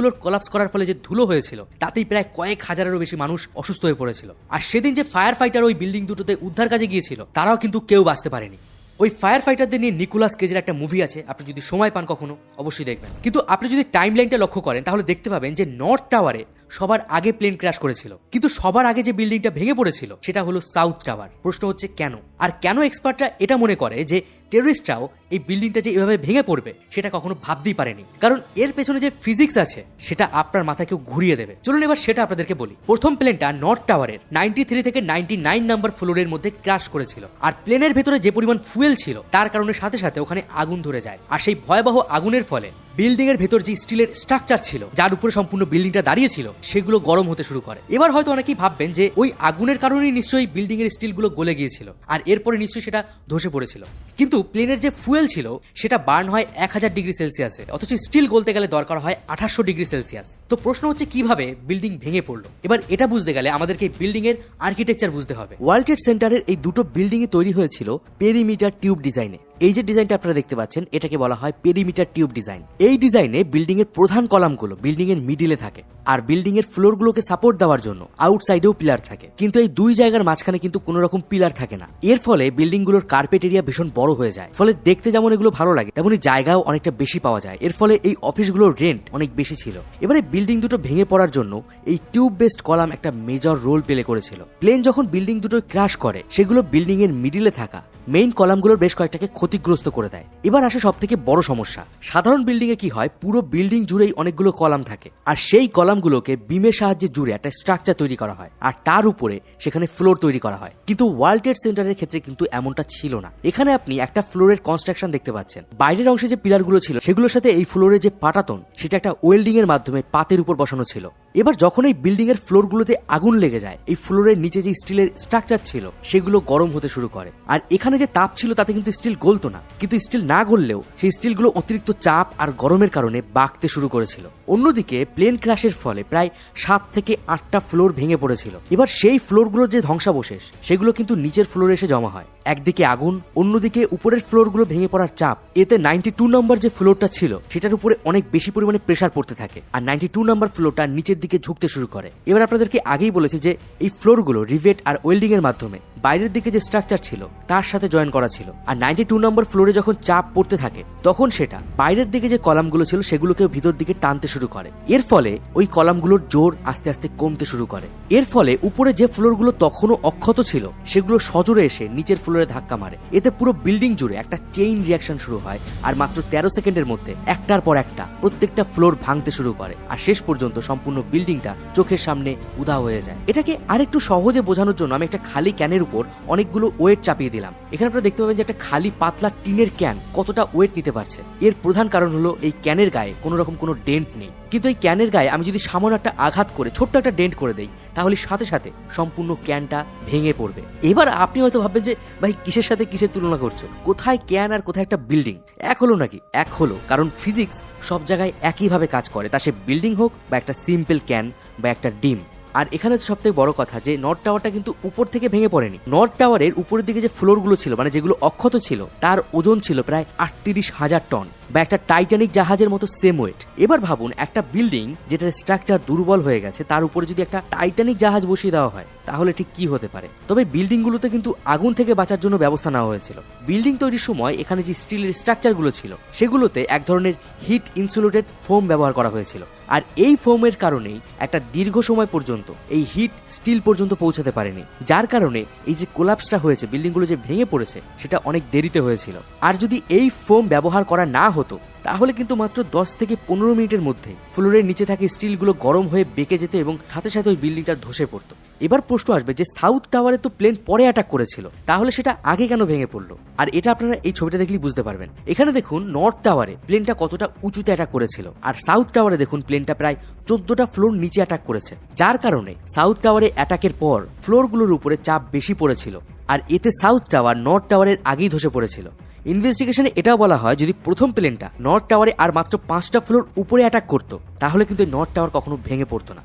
বিল্ডিংগুলোর collapse করার ফলে যে ধুলো হয়েছিল, তাতেই প্রায় কয়েক হাজারেরও বেশি মানুষ অসুস্থ হয়ে পড়েছিল। আর সেদিন যে ফায়ার ফাইটার ওই বিল্ডিং দুটোতে উদ্ধার কাজে গিয়েছিল, তারাও কিন্তু কেউ বাঁচতে পারেনি। ওই ফায়ার ফাইটারদের নিয়ে নিকোলাস কেজের একটা মুভি আছে, আপনি যদি সময় পান কখনো, অবশ্যই দেখবেন। কিন্তু আপনি যদি টাইম লাইনটা লক্ষ্য করেন, তাহলে দেখতে পাবেন যে নর্থ টাওয়ারে সবার আগে প্লেন ক্র্যাশ করেছিল। কিন্তু সবার আগে যে বিল্ডিংটা ভেঙে পড়েছিল, সেটা হলো সাউথ টাওয়ার প্রশ্ন হচ্ছে কেন? আর কেন এক্সপার্টরা এটা মনে করে যে টেররিস্টরাও এই বিল্ডিংটা যে এভাবে ভেঙে পড়বে, সেটা কখনো ভাবতেই পারেনি? কারণ এর পেছনে যে ফিজিক্স আছে, সেটা আপনার মাথায় কেউ ঘুরিয়ে দেবে। চলুন এবার সেটা আপনাদেরকে বলি। প্রথম প্লেনটা নর্থ টাওয়ারের নাইনটি থ্রি থেকে নাইনটি নাইন নাম্বার ফ্লোরের মধ্যে ক্রাশ করেছিল। আর প্লেনের ভেতরে যে পরিমাণ ফুয়েল ছিল, তার কারণে সাথে সাথে ওখানে আগুন ধরে যায়। আর সেই ভয়াবহ আগুনের ফলে বিল্ডিং এর ভেতর যে স্টিলের স্ট্রাকচার ছিল, যার উপরে সম্পূর্ণ বিল্ডিংটা দাঁড়িয়েছিল সেগুলো গরম হতে শুরু করে। এবার হয়তো অনেকেই ভাববেন যে ওই আগুনের কারণেই নিশ্চয়ই বিল্ডিং এর স্টিলগুলো গলে গিয়েছিল, আর এরপরে নিশ্চয়ই সেটা ধসে পড়েছিল। কিন্তু প্লেনের যে ফুয়েল ছিল, সেটা বার্ন হয় এক হাজার ডিগ্রি সেলসিয়াসে অথচ স্টিল গলতে গেলে দরকার হয় আঠাশশো ডিগ্রি সেলসিয়াস তো প্রশ্ন হচ্ছে, কীভাবে বিল্ডিং ভেঙে পড়ল? এবার এটা বুঝতে গেলে আমাদেরকে বিল্ডিং এর আর্কিটেকচার বুঝতে হবে। ওয়ার্ল্ড ট্রেড সেন্টারের এই দুটো বিল্ডিং তৈরি হয়েছিল পেরিমিটার টিউব ডিজাইনে এই যে ডিজাইনটা আপনারা দেখতে পাচ্ছেন, এটাকে বলা হয় পেরিমিটার টিউব ডিজাইন এই ডিজাইনে বিল্ডিং এর প্রধান কলামগুলো বিল্ডিং এর মিডিলে থাকে। আর বিল্ডিং এর ফ্লোরগুলোকে সাপোর্ট দেওয়ার জন্য আউটসাইডেও পিলার থাকে। কিন্তু এই দুই জায়গার মাঝখানে কিন্তু কোনো রকম পিলার থাকে না। এর ফলে বিল্ডিংগুলোর কার্পেট এরিয়া ভীষণ বড় হয়ে যায়। ফলে দেখতে যেমন এগুলো ভালো লাগে, তেমনি জায়গাও অনেকটা বেশি পাওয়া যায়। এর ফলে এই অফিসগুলোর রেন্ট অনেক বেশি ছিল। এবারে বিল্ডিং দুটো ভেঙে পড়ার জন্য এই টিউব বেসড কলাম একটা মেজর রোল প্লে করেছিল। প্লেন যখন বিল্ডিং দুটো ক্রাশ করে, সেগুলো বিল্ডিং এর মিডিলে থাকা। মেইন কলামগুলোর বেশ কয়েকটাকে ক্ষতিগ্রস্ত করে দেয়। এবার আসে সব থেকে বড় সমস্যা। সাধারণ বিল্ডিং এ কি হয়, পুরো বিল্ডিং জুড়েই অনেকগুলো কলাম থাকে। আর সেই কলামগুলোকে বিমের সাহায্যে জুড়ে একটা স্ট্রাকচার তৈরি করা হয় আর তার উপরে সেখানে ফ্লোর তৈরি করা হয়। কিন্তু ওয়ার্ল্ড ট্রেড সেন্টারের ক্ষেত্রে কিন্তু এমনটা ছিল না। এখানে আপনি একটা ফ্লোরের কনস্ট্রাকশন দেখতে পাচ্ছেন। বাইরের অংশে যে পিলারগুলো ছিল, সেগুলোর সাথে এই ফ্লোরের যে পাটাতন, সেটা একটা ওয়েল্ডিং এর মাধ্যমে পাতের উপর বসানো ছিল। এবার যখন এই বিল্ডিং এর ফ্লোরগুলোতে আগুন লেগে যায়, এই ফ্লোরের নিচে যে স্টিলের স্ট্রাকচার ছিল, সেগুলো গরম হতে শুরু করে। আর এখানে যে তাপ ছিল, তাতে কিন্তু স্টিল গলতো না। কিন্তু স্টিল না গললেও সেই স্টিলগুলো অতিরিক্ত চাপ আর গরমের কারণে বাঁকতে শুরু করেছিল। অন্যদিকে প্লেন ক্র্যাশের ফলে প্রায় সাত থেকে আটটা ফ্লোর ভেঙে পড়েছিল। এবার সেই ফ্লোরগুলো যে ধ্বংসাবশেষ, সেগুলো কিন্তু নিচের ফ্লোরে এসে জমা হয়। একদিকে আগুন, অন্যদিকে উপরের ফ্লোরগুলো ভেঙে পড়ার চাপ। এতে নাইনটি টু নম্বর যে ফ্লোরটা ছিল, সেটার উপরে অনেক বেশি পরিমাণে প্রেশার পড়তে থাকে আর নাইনটি টু নম্বর ফ্লোরটা নিচের দিকে ঝুঁকতে শুরু করে। এবার আপনাদেরকে আগেই বলেছি যে, এই ফ্লোরগুলো রিভেট আর ওয়েল্ডিং এর মাধ্যমে বাইরের দিকে যে স্ট্রাকচার ছিল, তার সাথে জয়েন করা ছিল। আর নাইনটি টু নম্বর ফ্লোরে যখন চাপ পড়তে থাকে, তখন সেটা বাইরের দিকে যে কলামগুলো ছিল সেগুলোকে ভিতর দিকে টানতে শুরু করে। এর ফলে ওই কলামগুলোর জোর আস্তে আস্তে কমতে শুরু করে। এর ফলে উপরে যে ফ্লোরগুলো তখনও অক্ষত ছিল, সেগুলো সজোরে এসে নিচের ফ্লোরে ধাক্কা মারে। এতে পুরো বিল্ডিং জুড়ে একটা চেইন রিয়াকশন শুরু হয়, আর মাত্র তেরো সেকেন্ডের মধ্যে একটার পর একটা প্রত্যেকটা ফ্লোর ভাঙতে শুরু করে, আর শেষ পর্যন্ত সম্পূর্ণ বিল্ডিংটা চোখের সামনে উধাও হয়ে যায়। এটাকে আরেকটু সহজে বোঝানোর জন্য আমি একটা খালি ক্যানের উপর অনেকগুলো ওয়েট চাপিয়ে দিলাম। এখানে আপনারা দেখতে পাবেন যে একটা খালি পাতলা টিনের ক্যান কতটা ওয়েট নিতে পারছে। এর প্রধান কারণ হলো এই ক্যানের গায়ে কোনো রকম কোনো ডেন্ট নেই। কিন্তু এই ক্যানের গায়ে আমি যদি সামান্য একটা আঘাত করে, ছোট্ট একটা ডেন্ট করে দেই, তাহলে সাথে সাথে সম্পূর্ণ ক্যানটা ভেঙে পড়বে। এবার আপনি হয়তো ভাববেন যে, ভাই, কিসের সাথে কিসের তুলনা করছ? কোথায় ক্যান আর কোথায় একটা বিল্ডিং? এক হলো নাকি? এক হলো, কারণ ফিজিক্স সব জায়গায় একইভাবে কাজ করে, তা সে বিল্ডিং হোক বা একটা সিম্পল ক্যান বা একটা ডিম। আর এখানে সব থেকে বড় কথা যে নর্থ টাওয়ারটা কিন্তু উপর থেকে ভেঙে পড়েনি। নর্থ টাওয়ারের উপরের দিকে যে ফ্লোরগুলো ছিল মানে যেগুলো অক্ষত ছিল, তার ওজন ছিল প্রায় আটত্রিশ হাজার টন বা একটা টাইটানিক জাহাজের মতো সেম ওয়েট এবার ভাবুন, একটা বিল্ডিং যেটার স্ট্রাকচার দুর্বল হয়ে গেছে, তার উপরে যদি একটা টাইটানিক জাহাজ বসিয়ে দেওয়া হয়, তাহলে ঠিক কি হতে পারে? তবে বিল্ডিংগুলোতে কিন্তু আগুন থেকে বাঁচার জন্য ব্যবস্থা নেওয়া হয়েছিল। বিল্ডিং তৈরির সময় এখানে যে স্টিলের স্ট্রাকচারগুলো ছিল, সেগুলোতে এক ধরনের হিট ইনসুলেটেড ফোম ব্যবহার করা হয়েছিল। আর এই ফোমের কারণেই একটা দীর্ঘ সময় পর্যন্ত এই হিট স্টিল পর্যন্ত পৌঁছাতে পারেনি। যার কারণে এই যে কোলাপসটা হয়েছে, বিল্ডিংগুলো যে ভেঙে পড়েছে, সেটা অনেক দেরিতে হয়েছিল। আর যদি এই ফোম ব্যবহার করা না হতো তাহলে কিন্তু মাত্র দশ থেকে পনেরো মিনিটের মধ্যে ফ্লোরের নিচে থাকে স্টিলগুলো গরম হয়ে বেঁকে যেত এবং সাথে সাথে ওই বিল্ডিংটা ধসে পড়তো। এবার প্রশ্ন আসবে যে সাউথ টাওয়ারে তো প্লেন পরে অ্যাটাক করেছিল, তাহলে সেটা আগে কেন ভেঙে পড়ল? আর এটা আপনারা এই ছবিটা দেখলেই বুঝতে পারবেন। এখানে দেখুন নর্থ টাওয়ারে প্লেনটা কতটা উঁচুতে অ্যাটাক করেছিল, আর সাউথ টাওয়ারে দেখুন প্লেনটা প্রায় চোদ্দটা ফ্লোর নিচে অ্যাটাক করেছে। যার কারণে সাউথ টাওয়ারে অ্যাটাকের পর ফ্লোরগুলোর উপরে চাপ বেশি পড়েছিল, আর এতে সাউথ টাওয়ার নর্থ টাওয়ারের আগেই ধসে পড়েছিল। ইনভেস্টিগেশনে এটাও বলা হয়, যদি প্রথম প্লেনটা নর্থ টাওয়ারে আর মাত্র পাঁচটা ফ্লোর উপরে অ্যাটাক করতো, তাহলে কিন্তু নর্থ টাওয়ার কখনো ভেঙে পড়তো না।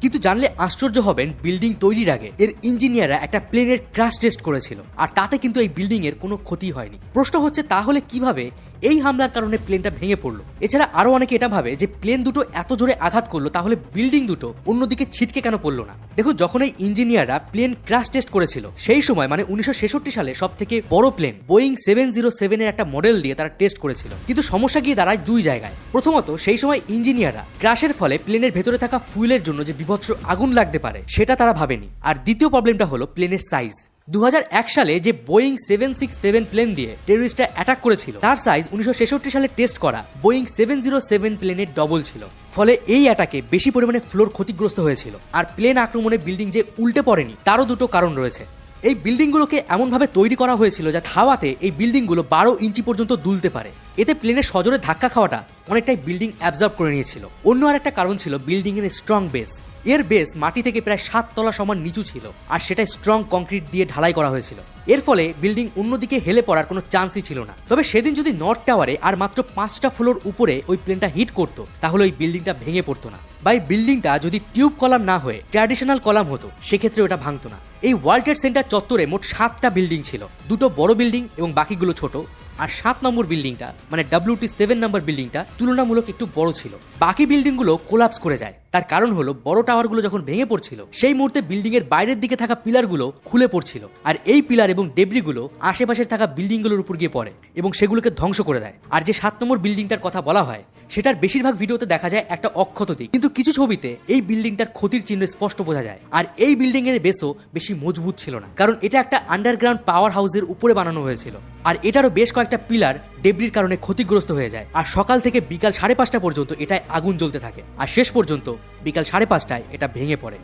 কিন্তু জানলে আশ্চর্য হবেন বিল্ডিং তৈরির আগে এর ইঞ্জিনিয়াররা একটা প্লেনের ক্রাশ টেস্ট করেছিল, আর তাতে কিন্তু এই বিল্ডিং এর কোনো ক্ষতি হয়নি। প্রশ্ন হচ্ছে, তাহলে কীভাবে এই হামলার কারণে প্লেনটা ভেঙে পড়ল। এছাড়া আরও অনেকে এটা ভাবে যে প্লেন দুটো এত জোরে আঘাত করল, তাহলে বিল্ডিং দুটো অন্যদিকে ছিটকে কেন পড়ল না? দেখুন, যখন এই ইঞ্জিনিয়াররা প্লেন ক্রাশ টেস্ট করেছিল, সেই সময় মানে উনিশশো ছেষট্টি সালে সব থেকে বড় প্লেন বোয়িং সেভেন জিরো সেভেনের একটা মডেল দিয়ে তারা টেস্ট করেছিল। কিন্তু সমস্যা গিয়ে দাঁড়ায় দুই জায়গায়। প্রথমত, সেই সময় ইঞ্জিনিয়াররা ক্রাশের ফলে প্লেনের ভেতরে থাকা ফুয়েলের জন্য যে বিভৎস আগুন লাগতে পারে, সেটা তারা ভাবেনি। আর দ্বিতীয় প্রবলেমটা হলো প্লেনের সাইজ দু হাজার এক সালে যে Boeing seven six seven plane দিয়ে টেররিস্টরা অ্যাটাক করেছিল, তার সাইজ উনিশশো ছেষট্টি সালে টেস্ট করা বোয়িং সেভেন জিরো সেভেন প্লেনের ডবল ছিল। ফলে এই অ্যাটাকে বেশি পরিমাণে ফ্লোর ক্ষতিগ্রস্ত হয়েছিল। আর প্লেন আক্রমণে বিল্ডিং যে উল্টে পড়েনি, তারও দুটো কারণ রয়েছে। এই বিল্ডিংগুলোকে এমনভাবে তৈরি করা হয়েছিল যাতে হাওয়াতে এই বিল্ডিংগুলো বারো ইঞ্চি পর্যন্ত দুলতে পারে। এতে প্লেনের সজোরে ধাক্কা খাওয়াটা অনেকটাই বিল্ডিং অ্যাবজর্ব করে নিয়েছিল। অন্য আর একটা কারণ ছিল বিল্ডিং এর স্ট্রং বেস এর বেস মাটি থেকে প্রায় সাত তলা সমান নিচু ছিল, আর সেটাই স্ট্রং কংক্রিট দিয়ে ঢালাই করা হয়েছিল। এর ফলে বিল্ডিং অন্যদিকে হেলে পড়ার কোনো চান্সই ছিল না। তবে সেদিন যদি নর্থ টাওয়ারে আর মাত্র পাঁচটা ফ্লোর উপরে ওই প্লেনটা হিট করতো, তাহলে ওই বিল্ডিংটা ভেঙে পড়তো না। বা এই বিল্ডিংটা যদি টিউব কলাম না হয়ে ট্র্যাডিশনাল কলাম হতো, সেক্ষেত্রে ওটা ভাঙতো না। এই ওয়ার্ল্ড ট্রেড সেন্টার চত্বরে মোট সাতটা বিল্ডিং ছিল, দুটো বড় বিল্ডিং এবং বাকিগুলো ছোট। আর সাত নম্বর বিল্ডিংটা মানে ডাব্লিউটি সেভেন নম্বর বিল্ডিংটা তুলনামূলক একটু বড় ছিল। বাকি বিল্ডিংগুলো কোলাপস করে যায়। তার কারণ হলো, বড় টাওয়ারগুলো যখন ভেঙে পড়ছিল, সেই মুহূর্তে বিল্ডিং এর বাইরের দিকে থাকা পিলারগুলো খুলে পড়ছিল। আর এই পিলার এবং ডেবরিগুলো আশেপাশের থাকা বিল্ডিংগুলোর উপর গিয়ে পড়ে এবং সেগুলোকে ধ্বংস করে দেয়। আর যে সাত নম্বর বিল্ডিংটার কথা বলা হয় সেটার বেশিরভাগ ভিডিওতে দেখা যায় একটা অক্ষত দিক। কিন্তু কিছু ছবিতে এই বিল্ডিংটার ক্ষতির চিহ্ন স্পষ্ট বোঝা যায়। আর এই বিল্ডিং এর বেসও বেশি মজবুত ছিল না। কারণ এটা একটা আন্ডারগ্রাউন্ড পাওয়ার হাউসের উপরে বানানো হয়েছিল। আর এটারও বেশ কয়েকটা পিলার ডেবরির কারণে ক্ষতিগ্রস্ত হয়ে যায়। আর সকাল থেকে বিকাল সাড়ে পাঁচটা পর্যন্ত এটায় আগুন জ্বলতে থাকে। আর শেষ পর্যন্ত বিকাল সাড়ে পাঁচটায় এটা ভেঙে পড়ে।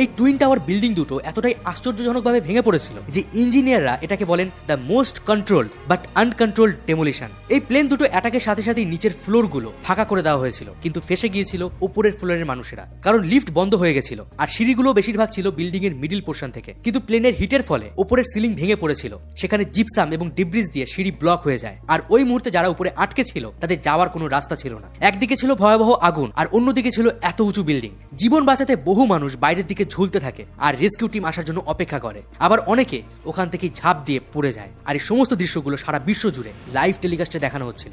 এই টুইন টাওয়ার বিল্ডিং দুটো এতটাই আশ্চর্যজনকভাবে ভেঙে পড়েছিল যে ইঞ্জিনিয়াররা এটাকে বলেন the most controlled but uncontrolled demolition এই প্লেন দুটো অ্যাটাকের সাথে সাথেই নিচের ফ্লোরগুলো ফাঁকা করে দেওয়া হয়েছিল, কিন্তু ফেসে গিয়েছিল উপরের ফ্লোরের মানুষেরা। কারণ লিফট বন্ধ হয়ে গেছিল, আর সিঁড়িগুলো বেশিরভাগ ছিল বিল্ডিং এর মিডিল পোর্শন থেকে। কিন্তু প্লেনের হিটের ফলে উপরের সিলিং ভেঙে পড়েছিল, সেখানে জিপসাম এবং ডিব্রিজ দিয়ে সিঁড়ি ব্লক হয়ে যায়। আর ওই মুহূর্তে যারা উপরে আটকে ছিল, তাদের যাওয়ার কোনো রাস্তা ছিল না। একদিকে ছিল ভয়াবহ আগুন, আর অন্যদিকে ছিল এত উঁচু বিল্ডিং জীবন বাঁচাতে বহু মানুষ বাইরের দিকে ঝুলতে থাকে আর রেস্কিউ টিম আসার জন্য অপেক্ষা করে। আবার অনেকে ওখান থেকে ঝাঁপ দিয়ে পড়ে যায়। আর এই সমস্ত দৃশ্যগুলো সারা বিশ্ব জুড়ে লাইভ টেলিকাস্টে দেখানো হচ্ছিল।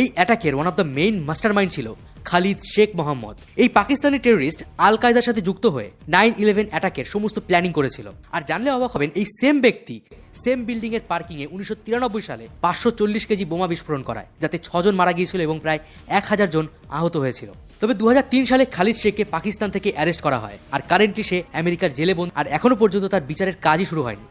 এই অ্যাটাকের one of the main mastermind ছিল খালিদ শেখ মোহাম্মদ। এই পাকিস্তানি টেররিস্ট আল কায়দার সাথে যুক্ত হয়ে নাইন ইলেভেন অ্যাটাকের সমস্ত প্ল্যানিং করেছিল। আর জানলে অবাক হবেন, এই সেম ব্যক্তি সেম বিল্ডিং এর পার্কিং এ উনিশশো তিরানব্বই সালে পাঁচশো চল্লিশ কেজি বোমা বিস্ফোরণ করায়, যাতে ছজন মারা গিয়েছিল এবং প্রায় এক হাজার জন আহত হয়েছিল। তবে দু হাজার তিন সালে খালিদ শেখকে পাকিস্তান থেকে অ্যারেস্ট করা হয়, আর কারেন্টলি সে আমেরিকার জেলে বন্ধ আর এখনও পর্যন্ত তার বিচারের কাজই শুরু হয়নি।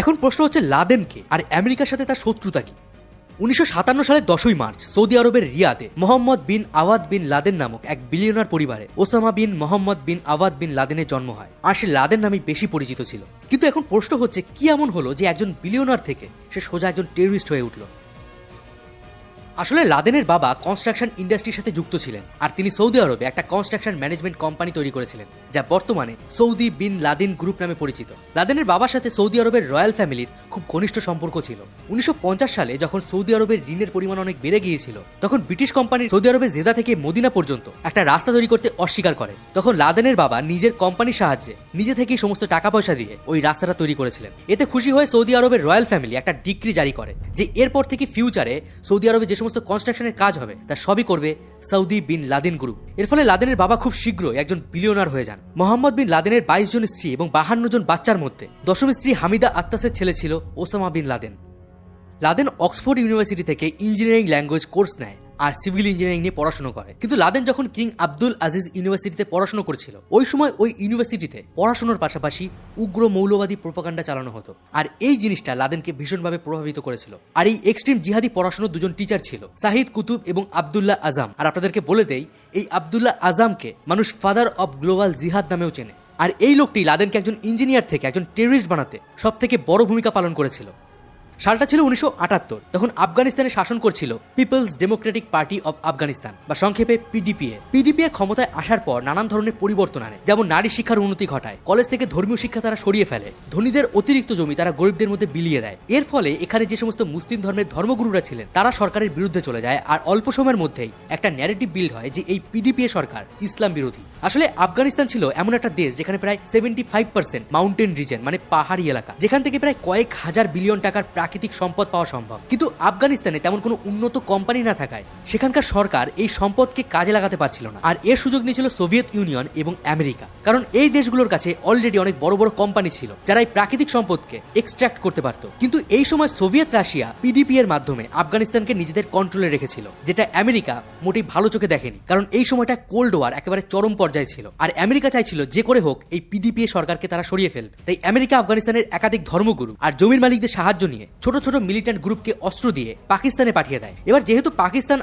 এখন প্রশ্ন হচ্ছে লাদেনকে আর আমেরিকার সাথে তার শত্রুতা কি? উনিশশো সাতান্ন সালের দশই মার্চ, সৌদি আরবের রিয়াদে Mohammad bin Awad bin Laden নামক এক বিলিয়নার পরিবারে Osama bin Mohammad bin Awad bin লাদেনের জন্ম হয়, আর সে লাদেন নামে বেশি পরিচিত ছিল। কিন্তু এখন প্রশ্ন হচ্ছে, কি এমন হলো যে একজন বিলিয়নার থেকে সে সোজা একজন টেররিস্ট হয়ে উঠল? আসলে লাদেনের বাবা কনস্ট্রাকশন ইন্ডাস্ট্রির সাথে যুক্ত ছিলেন, আর তিনি সৌদি আরবে একটা কনস্ট্রাকশন ম্যানেজমেন্ট কোম্পানি তৈরি করেছিলেন, যা বর্তমানে সৌদি বিন লাদেন গ্রুপ নামে পরিচিত। লাদেনের বাবার সাথে সৌদি আরবের রয়্যাল ফ্যামিলির খুব ঘনিষ্ঠ সম্পর্ক ছিল। উনিশশো পঞ্চাশ সালে যখন সৌদি আরবের ঋণের পরিমাণ অনেক বেড়ে গিয়েছিল, তখন ব্রিটিশ কোম্পানি সৌদি আরবের জেদা থেকে মদিনা পর্যন্ত একটা রাস্তা তৈরি করতে অস্বীকার করে। তখন লাদেনের বাবা নিজের কোম্পানির সাহায্যে নিজে থেকেই সমস্ত টাকা পয়সা দিয়ে ওই রাস্তাটা তৈরি করেছিলেন। এতে খুশি হয়ে সৌদি আরবের রয়্যাল ফ্যামিলি একটা ডিগ্রি জারি করে, যে এরপর থেকে ফিউচারে সৌদি আরবে যে সমস্ত কনস্ট্রাকশনের কাজ হবে, তা সবই করবে সৌদি বিন লাদেন গ্রুপ এর ফলে লাদেনের বাবা খুব শীঘ্রই একজন বিলিয়নার হয়ে যান। মোহাম্মদ বিন লাদেনের বাইশ জন স্ত্রী এবং বাহান্ন জন বাচ্চার মধ্যে দশম স্ত্রী হামিদা আত্তাসের ছেলে ছিল Osama bin Laden. Laden Oxford university থেকে ইঞ্জিনিয়ারিং ল্যাঙ্গুয়েজ কোর্স নেয়। আর সিভিল ইঞ্জিনিয়ারিং নিয়ে পড়াশোনা করে। কিন্তু লাদেন যখন কিং আব্দুল আজিজ ইউনিভার্সিটিতে পড়াশোনা করছিল, ওই সময় ওই ইউনিভার্সিটিতে পড়াশোনার পাশাপাশি উগ্র মৌলবাদী প্রোপাগান্ডা চালানো হতো। আর এই জিনিসটা লাদেনকে ভীষণভাবে প্রভাবিত করেছিল। আর এই এক্সট্রিম জিহাদি পড়াশোনার দুজন টিচার ছিল, সাহিদ কুতুব এবং আবদুল্লাহ আজাম। আর আপনাদেরকে বলে দেই, এই আবদুল্লাহ আজামকে মানুষ ফাদার অব গ্লোবাল জিহাদ নামেও চেনে। আর এই লোকটি লাদেনকে একজন ইঞ্জিনিয়ার থেকে একজন টেররিস্ট বানাতে সব থেকে বড় ভূমিকা পালন করেছিল। সালটা ছিল উনিশশো আটাত্তর, তখন আফগানিস্তানে শাসন করছিল peoples democratic party of Afghanistan, বা সংক্ষেপে পিডিপিএ। পিডিপিএ ক্ষমতায় আসার পর নানান ধরনের পরিবর্তন আনে, যেমন নারী শিক্ষার উন্নতি ঘটায়। কলেজ থেকে ধর্মীয় শিক্ষা তারা সরিয়ে ফেলে। ধনীদের অতিরিক্ত জমি তারা গরিবদের মধ্যে বিলিয়ে দেয়। এর ফলে এখানে যে সমস্ত মুসলিম ধর্মের ধর্মগুরুরা ছিলেন, তারা সরকারের বিরুদ্ধে চলে যায় আর অল্প সময়ের মধ্যেই একটা ন্যারেটিভ বিল্ড হয় যে এই পিডিপিএ সরকার ইসলাম বিরোধী। আসলে আফগানিস্তান ছিল এমন একটা দেশ যেখানে প্রায় seventy five percent mountain region মানে পাহাড়ি এলাকা, যেখান থেকে প্রায় কয়েক হাজার বিলিয়ন টাকার প্রাকৃতিক সম্পদ পাওয়া সম্ভব। কিন্তু আফগানিস্তানে তেমন কোনো উন্নত কোম্পানি না থাকায় সেখানকার সরকার এই সম্পদকে কাজে লাগাতে পারছিল না। আর এর সুযোগ নিয়েছিল সোভিয়েত ইউনিয়ন এবং আমেরিকা। কারণ এই দেশগুলোর কাছে অলরেডি অনেক বড় বড় কোম্পানি ছিল, যারা এই প্রাকৃতিক সম্পদকে এক্সট্রাক্ট করতে পারত। কিন্তু এই সময় সোভিয়েত রাশিয়া পিডিপি এর মাধ্যমে আফগানিস্তানকে নিজেদের কন্ট্রোলে রেখেছিল, যেটা আমেরিকা মোটেই ভালো চোখে দেখেনি। কারণ এই সময়টা কোল্ড ওয়ার একেবারে চরম পর্যায়ে ছিল। আর আমেরিকা চাইছিল যে করে হোক এই পিডিপি সরকারকে তারা সরিয়ে ফেলবে। তাই আমেরিকা আফগানিস্তানের একাধিক ধর্মগুরু আর জমির মালিকদের সাহায্য নিয়ে ছোট ছোট মিলিটেন্ট গ্রুপকে অস্ত্র দিয়ে পাকিস্তানে পাঠিয়ে দেয়। এবার যেহেতু পাকিস্তান